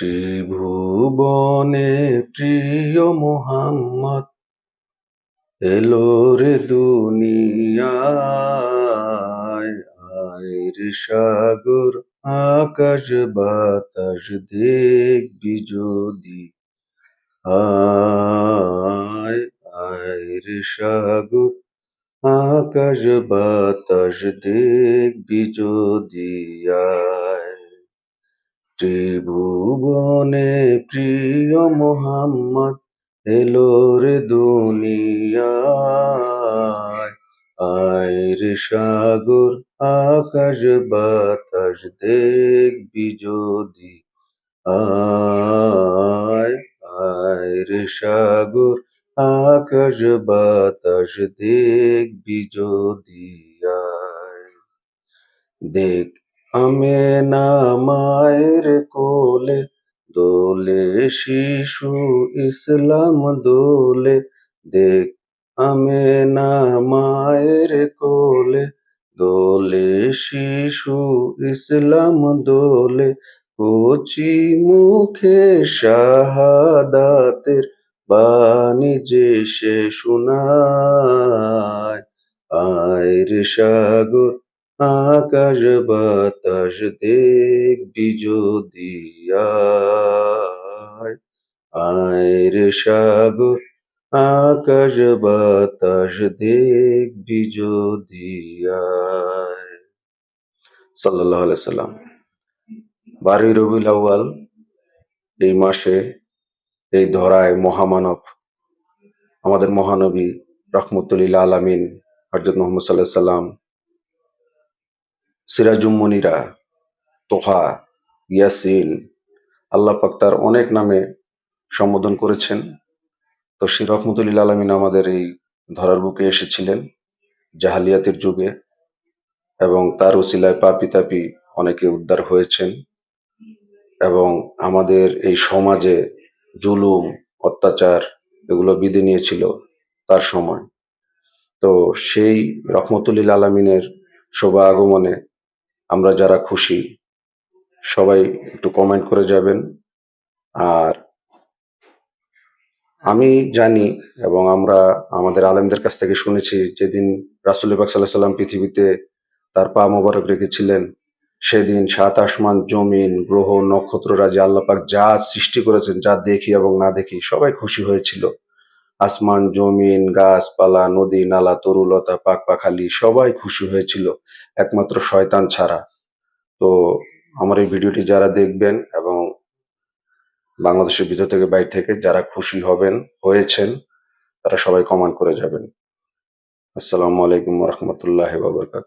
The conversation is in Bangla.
ত্রিভুবনে প্রিয় মোহাম্মদ, এলো রে দুনিয়ায় সাগর, আকাশ বাতাস দেখবি যদি। আয় সাগর, আকাশ বাতাস দেখবি যদি। আয় ত্রিভুবনে প্রিয় মোহাম্মদ, এলো রে দুনিয়ায়। আয় রে সাগর, আকাশ বাতাস দেখবি যদি। আয় আয় রে সাগর, আকাশ বাতাস দেখবি যদি। আয়, দেখ আমেনা মায়ের কোলে দোলে শিশু ইসলাম দোলে দেখ আমেনা মায়ের কোলে দোলে শিশু ইসলাম দোলে কচি মুখে শাহাদাতের বাণী যে সে শোনায় আয় রে সাগর আকাশ বাতাস দেখবি যদি আয় আয় রে সাগর আকাশ বাতাস দেখবি যদি সাল্লাহ সাল্লাম। বারোই রবিউল এই মাসে এই ধরায় মহামানব, আমাদের মহানবী রহমতুল্লিল আলামিন হজরত মোহাম্মদ সাল্লাহ সাল্লাম সিরাজুম্মনিরা, তোহা, ইয়াসিন, আল্লাহ পাক তার অনেক নামে সম্বোধন করেছেন। তো শ্রী রহমতুল্লিল আলমিন আমাদের এই ধরার বুকে এসেছিলেন জাহালিয়াতের যুগে এবং তার ওসিলায় পাপি তাপি অনেকে উদ্ধার হয়েছেন এবং আমাদের এই সমাজে জুলুম, অত্যাচার এগুলো বিধি নিয়েছিল তার সময়। তো সেই রহমতুল্লিল আলমিনের শোভা আগমনে আমরা যারা খুশি, সবাই একটু কমেন্ট করে যাবেন। আর আমি জানি এবং আমরা আমাদের আলেমদের কাছ থেকে শুনেছি, যেদিন রাসুল বাক সাল্লাহ সাল্লাম পৃথিবীতে তার পা মোবারক রেখেছিলেন, সেদিন সাত আসমান জমিন, গ্রহ নক্ষত্ররা যে আল্লাপাক যা সৃষ্টি করেছেন, যা দেখি এবং না দেখি সবাই খুশি হয়েছিল। আসমান, জমিন, গাছপালা, নদী, নালা, তরুলতা পাক পাখালি সবাই খুশি হয়েছিল, একমাত্র শয়তান ছাড়া। তো আমার এই ভিডিওটি যারা দেখবেন এবং বাংলাদেশের ভিতর থেকে বাইরে থেকে যারা খুশি হবেন, হয়েছেন, তারা সবাই কমেন্ট করে যাবেন। আসসালামু আলাইকুম রহমতুল্লাহ বাবরকাত